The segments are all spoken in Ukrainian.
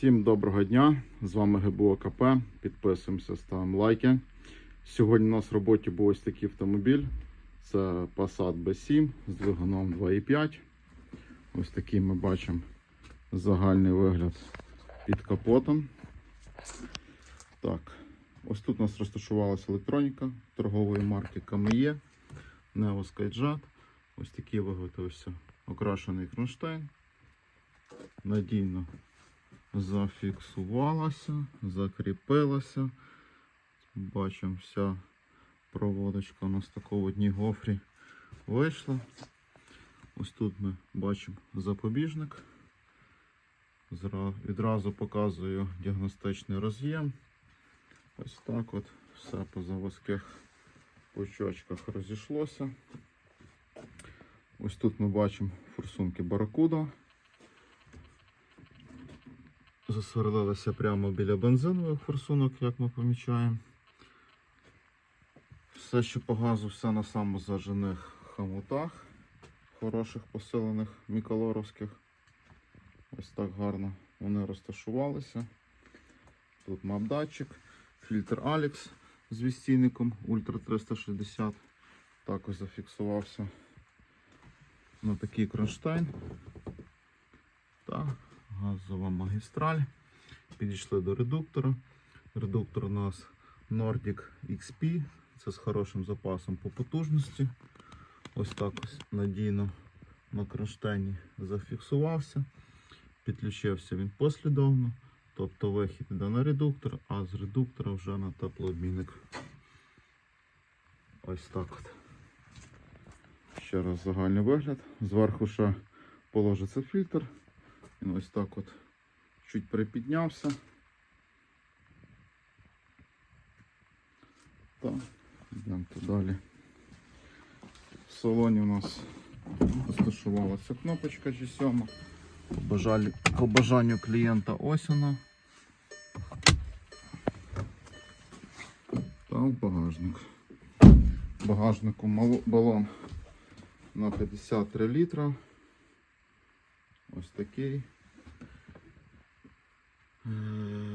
Всім доброго дня! З вами ГБО КП. Підписуємося, ставимо лайки. Сьогодні у нас в роботі був ось такий автомобіль. Це Passat B7 з двигуном 2.5. Ось такий ми бачимо загальний вигляд під капотом. Так, ось тут у нас розташувалася електроніка торгової марки KME Neo Skyjet. Ось такий виготовився окрашений кронштейн. Надійно зафіксувалася, закріпилася. Бачимо, вся проводочка у нас така в одній гофрі вийшла. Ось тут ми бачимо запобіжник. Відразу показую діагностичний роз'єм. Ось так от все по заводських пучочках розійшлося. Ось тут ми бачимо форсунки Баракуда. Засверлилися прямо біля бензинових форсунок, як ми помічаємо. Все, що по газу, все на самозажених хомутах, хороших посилених мікалоровських. Ось так гарно вони розташувалися. Тут мап-датчик, фільтр Alex з відстійником Ультра 360. Також зафіксувався на такий кронштейн. Газова магістраль. Підійшли до редуктора. Редуктор у нас Nordic XP. Це з хорошим запасом по потужності. Ось так ось надійно на кронштейні зафіксувався. Підключився він послідовно. Тобто вихід йде на редуктор, а з редуктора вже на теплообмінник. Ось так от. Ще раз загальний вигляд. Зверху ще положиться фільтр. Він ось так от чуть припіднявся. Так, йдемо далі. В салоні у нас розташувалася кнопочка G7. По, бажанню клієнта ось вона. Та в багажник. Багажнику балон на 53 літра. Ось такий. Е,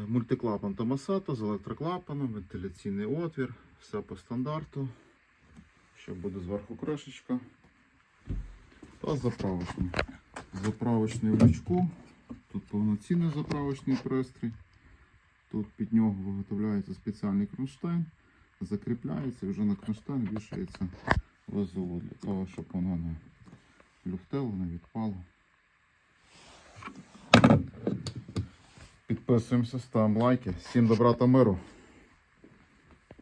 Мультиклапан Томасато з електроклапаном, вентиляційний отвір, все по стандарту. Ще буде зверху кришечка. Та заправочний. Заправочний в лючку. Тут повноцінний заправочний пристрій. Тут під нього виготовляється спеціальний кронштейн, закріпляється і вже на кронштейн вішається ВЗУ для того, щоб воно не люфтило, не відпало. Підписуємося, ставимо лайки. Всім добра та миру.